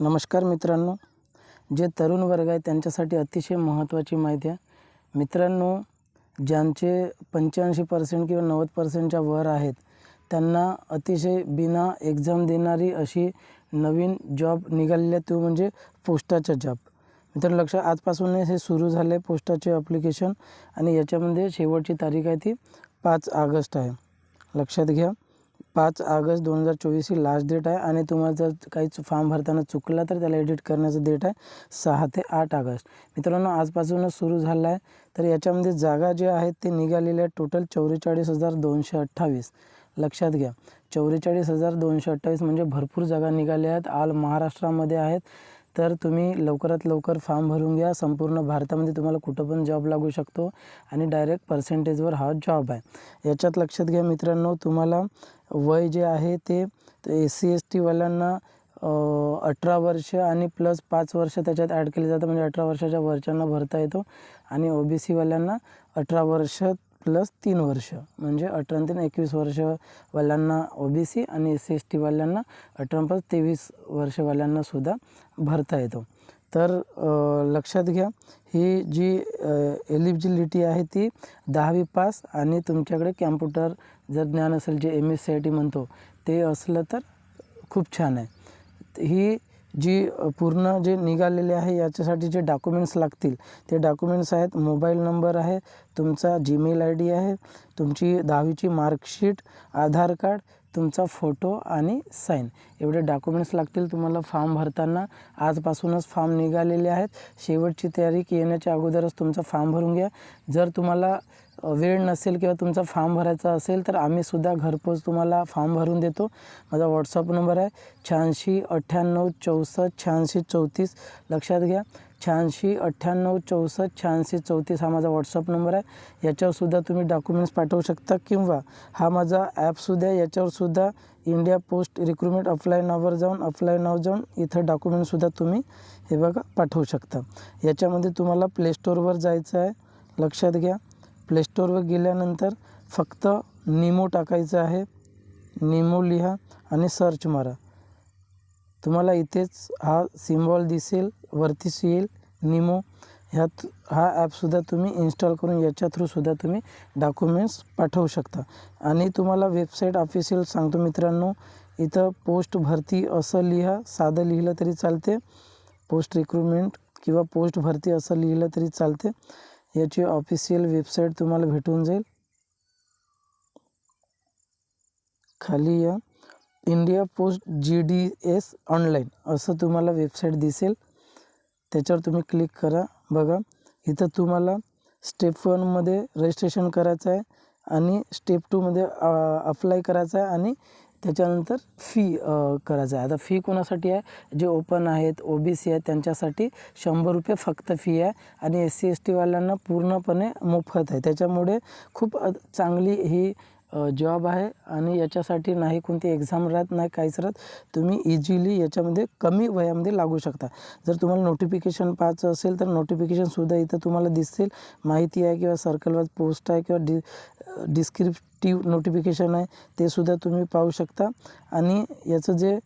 नमस्कार मित्रांनो. जे तरुण वर्ग आहे त्यांच्यासाठी अतिशय महत्त्वाची माहिती आहे. मित्रांनो ज्यांचे पंच्याऐंशी पर्सेंट किंवा नव्वद पर्सेंटच्या वर आहेत त्यांना अतिशय बिना एक्झाम देणारी अशी नवीन जॉब निघालेली आहे. तो म्हणजे पोस्टाचा जॉब मित्रांनो लक्ष आजपासूनच हे सुरू झालं आहे पोस्टाचे ॲप्लिकेशन आणि याच्यामध्ये शेवटची तारीख आहे ती पाच ऑगस्ट आहे. लक्षात घ्या. पाच ऑगस्ट दोन हजार चोवीस ही लास्ट डेट आहे आणि तुम्हाला जर काही फॉर्म भरताना चुकला तर त्याला एडिट करण्याचं डेट आहे सहा ते आठ ऑगस्ट. मित्रांनो आजपासूनच सुरू झालं आहे तर याच्यामध्ये जागा जे आहेत ते निघालेले आहेत टोटल चौवेचाळीस हजार दोनशे अठ्ठावीस. लक्षात घ्या. चौवेचाळीस हजार दोनशे अठ्ठावीस म्हणजे भरपूर जागा निघाल्या आहेत. आल महाराष्ट्रामध्ये आहेत. तर तुम्ही लवकरात लवकर फॉर्म भरून घ्या. संपूर्ण भारतामध्ये तुम्हाला कुठं पण जॉब लागू शकतो आणि डायरेक्ट पर्सेंटेजवर हा जॉब आहे. याच्यात लक्षात घ्या मित्रांनो तुम्हाला वय जे आहे ते एस सी एस टीवाल्यांना अठरा वर्ष आणि प्लस पाच वर्ष त्याच्यात ॲड केले जातं. म्हणजे अठरा वर्षाच्या वरच्यांना भरता येतो. आणि ओ बी सीवाल्यांना अठरा वर्ष प्लस तीन वर्ष. म्हणजे अठरा तीन एकवीस वर्षवाल्यांना ओ बी सी आणि एस सी एस टीवाल्यांना अठरा प्लस तेवीस वर्षवाल्यांनासुद्धा भरता येतो. तर लक्षात घ्या ही जी एलिजिबिलिटी आहे ती दहावी पास आणि तुमच्याकडे कॅम्प्युटर जर ज्ञान असेल जे M S C I T म्हणतो ते असलं तर खूप छान आहे. ही जी पूर्ण जे निघालेले आहे याच्यासाठी जे डॉक्युमेंट्स लागतील ते डॉक्युमेंट्स आहेत. मोबाईल नंबर आहे तुमचा जीमेल आय डी आहे तुमची दहावीची मार्कशीट आधार कार्ड तुमचा फोटो आणि साईन एवढे डॉक्युमेंट्स लागतील तुम्हाला फॉर्म भरताना. आजपासूनच फॉर्म निघालेले आहेत. शेवटची तारीख येण्याच्या अगोदरच तुमचा फॉर्म भरून घ्या. जर तुम्हाला वेळ नसेल किंवा तुमचा फॉर्म भरायचा असेल तर आम्हीसुद्धा घरपोच तुम्हाला फॉर्म भरून देतो. माझा व्हॉट्सअप नंबर आहे शहाऐंशी अठ्ठ्याण्णव चौसष्ट शहाऐंशी चौतीस. लक्षात घ्या शहाऐंशी अठ्ठ्याण्णव चौसष्ट शहाऐंशी चौतीस हा माझा व्हॉट्सअप नंबर आहे. याच्यावरसुद्धा तुम्ही डॉक्युमेंट्स पाठवू शकता किंवा हा माझा ॲपसुद्धा याच्यावरसुद्धा इंडिया पोस्ट रिक्रुटमेंट अप्लाय नावर जाऊन अप्लाय नाव जाऊन इथं डॉक्युमेंटसुद्धा तुम्ही हे बघा पाठवू शकता. याच्यामध्ये तुम्हाला प्ले स्टोअरवर जायचं आहे. लक्षात घ्या. प्लेस्टोरवर गेल्यानंतर फक्त निमो टाकायचं आहे. निमो लिहा आणि सर्च मारा. तुम्हाला इथेच हा सिम्बॉल दिसेल वरतीच येईल निमो. ह्यात हा ॲपसुद्धा तुम्ही इन्स्टॉल करून याच्या थ्रूसुद्धा तुम्ही डॉक्युमेंट्स पाठवू शकता. आणि तुम्हाला वेबसाईट ऑफिशियल सांगतो मित्रांनो इथं पोस्ट भरती असं लिहा साधं लिहिलं तरी चालते. पोस्ट रिक्रुटमेंट किंवा पोस्ट भरती असं लिहिलं तरी चालते. याची ऑफिशियल वेबसाईट तुम्हाला भेटून जाईल. खाली या. India Post G D S online असं तुम्हाला वेबसाईट दिसेल. त्याच्यावर तुम्ही क्लिक करा. बघा इथं तुम्हाला स्टेप वनमध्ये रजिस्ट्रेशन करायचं आहे आणि स्टेप टूमध्ये अप्लाय करायचं आहे आणि त्याच्यानंतर फी करायचं आहे. आता फी कोणासाठी आहे? जे ओपन आहेत ओ बी सी आहेत त्यांच्यासाठी शंभर रुपये फक्त फी आहे आणि एस सी एस टीवाल्यांना पूर्णपणे मोफत आहे. त्याच्यामुळे खूप चांगली ही जॉब आहे आणि याच्यासाठी नाही कोणती एक्झाम राहत नाही काहीच राहत. तुम्ही इझिली याच्यामध्ये कमी वयामध्ये लागू शकता. जर तुम्हाला नोटिफिकेशन पाहायचं असेल तर नोटिफिकेशनसुद्धा इथं तुम्हाला दिसतील. माहिती आहे किंवा सर्कलवर पोस्ट आहे किंवा डि डिस्क्रिप्टिव्ह नोटिफिकेशन आहे ते सुद्धा तुम्ही पाहू शकता. आणि याचं जे